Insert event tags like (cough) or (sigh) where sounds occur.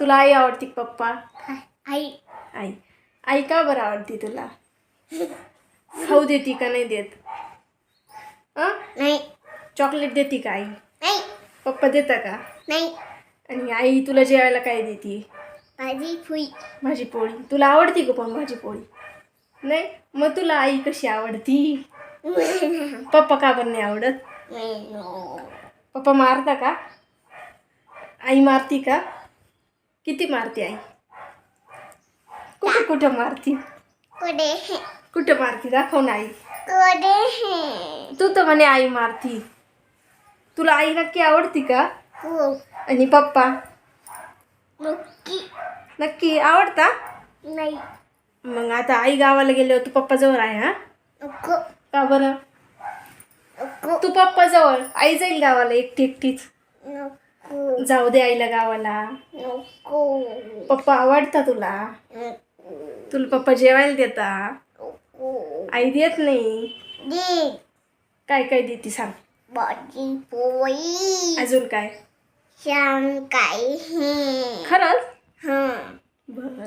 तुला आई आवडती का पप्पा आई. आई. आई का बरं आवडती तुला? खाऊ देती का नाही देत? अं? नाही. चॉकलेट देते का आई? नाही. पप्पा देता का? नाही. आणि आई तुला जेवायला काय देते? माझी फुई भाजी पोळी. तुला आवडती का पण भाजी पोळी? नाही? मग तुला आई कशी आवडती? (laughs) पप्पा का पण नाही आवडत? पप्पा मारता का? आई मारती का? किती मारते आई? कुठं कुठं मारती? कोडे कुठं मारती? दाखव ना आई. कोडे तू तर म्हणे आई मारती. तुला आई नक्की आवडती का? हो. आणि पप्पा? नक्की. नक्की आवडता? नाही. मग आता आई गावाला गेल्यावर तू पप्पा जवळ आहे हा? नको. का बरं? नको. तू पप्पा जवळ. आई जाईल गावाला एकटी एकटीच. नको. जाऊ दे आईला गावाला. पप्पा आवडता तुला? तुला पप्पा जेवायला देता? आई देत नाही? दे. काय काय देते सांग. भाजी पोळी. अजून काय? सांग काय? खरंच? हा. बर.